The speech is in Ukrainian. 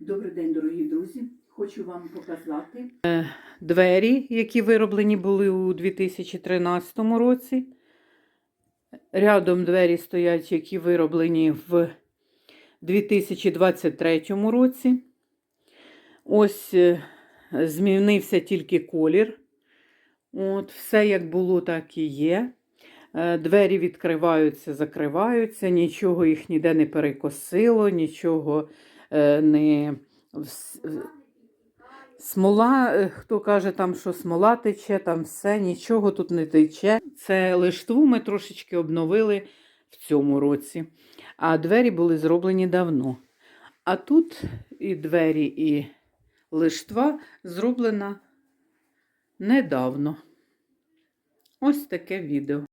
Добрий день, дорогі друзі. Хочу вам показати двері, які вироблені були у 2013 році. Рядом двері стоять, які вироблені в 2023 році. Ось е, змінився тільки колір. От, все як було, так і є. Е, Двері відкриваються, закриваються, нічого їх ніде не перекосило, нічого е, не. Смола, е, хто каже, там, що смола тече, там все, нічого тут не тече. Це лиштву ми трошечки обновили в цьому році, а двері були зроблені давно. А тут і двері, і лиштва зроблена недавно. Ось таке відео.